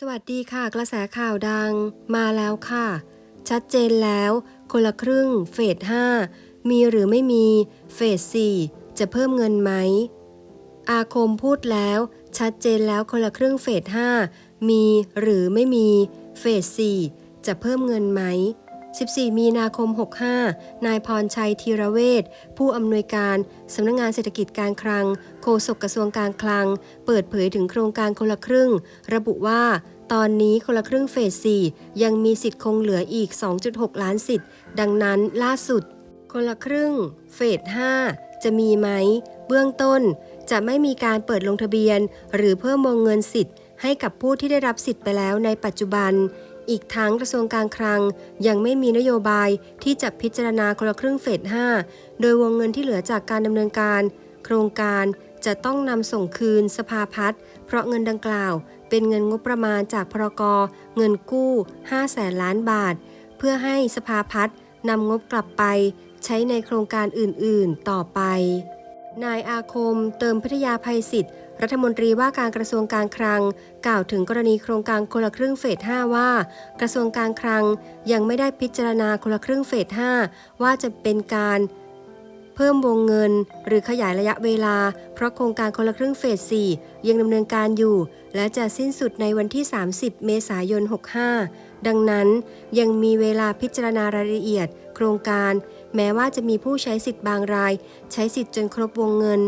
สวัสดีค่ะ กระแสข่าวดังมาแล้วค่ะ ชัดเจนแล้ว คนละครึ่งเฟส 5 มีหรือไม่มีเฟส 4 จะเพิ่มเงินไหม อาคมพูดแล้ว ชัดเจนแล้วคนละครึ่งเฟส 5 มีหรือไม่มีเฟส 4 จะเพิ่มเงินไหม 14 มีนาคม 65 นายพรชัยธีระเวชผู้อำนวยการสำนักงงานเศรษฐกิจการคลัง โฆษกกระทรวงการคลัง เปิดเผยถึงโครงการคนละครึ่ง ระบุว่าตอนนี้คนละครึ่งเฟส 4 ยังมีสิทธิ์คงเหลืออีก 2.6 ล้านสิทธิ์ ดังนั้นล่าสุด คนละครึ่ง เฟส 5 จะมีไหม เบื้องต้น จะไม่มีการเปิดลงทะเบียน หรือเพิ่มวงเงินสิทธิ์ให้กับผู้ที่ได้รับสิทธิ์ไปแล้วในปัจจุบัน อีกทั้งกระทรวงการคลัง ยังไม่มีนโยบายที่จะพิจารณาคนละครึ่งเฟส 5 โดยวงเงินที่เหลือจากการดำเนินการ โครงการจะต้องนำส่งคืนสภาพัฒน์เพราะเงินดังกล่าว เป็นเงินงบประมาณจากพรกรเงินกู้ 5 แสนล้านบาท เพื่อให้สภาพัฒน์นำงบกลับไป ใช้ในโครงการอื่น ๆ ต่อไป นายอาคม เติมพิทยาภัยศิษย์รัฐมนตรีว่าการกระทรวงการคลัง กล่าวถึงกรณีโครงการคนละครึ่งเฟส 5 ว่า กระทรวงการคลังยังไม่ได้พิจารณาคนละครึ่งเฟส 5 ว่าจะเป็นการเพิ่มวงเงิน หรือขยายระยะเวลา เพราะโครงการคนละครึ่งเฟส 4 ยังดำเนินการอยู่ และจะสิ้นสุดในวันที่ 30 เมษายน 65 ดังนั้นยังมีเวลาพิจารณารายละเอียด โครงการ แม้ว่าจะมีผู้ใช้สิทธิ์บางราย ใช้สิทธิ์จนครบวงเงิน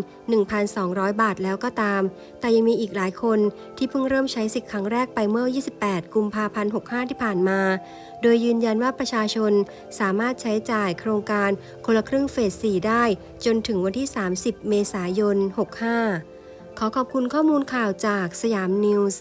1,200 บาทแล้วก็ตาม แต่ยังมีอีกหลายคนที่เพิ่งเริ่มใช้สิทธิ์ครั้งแรกไปเมื่อ 28 กุมภาพันธ์ 65 ที่ผ่านมา โดยยืนยันว่าประชาชนสามารถใช้จ่ายโครงการคนละครึ่งเฟส 4 ได้ จนถึงวันที่ 30 เมษายน 65 ขอขอบคุณข้อมูลข่าวจากสยามนิวส์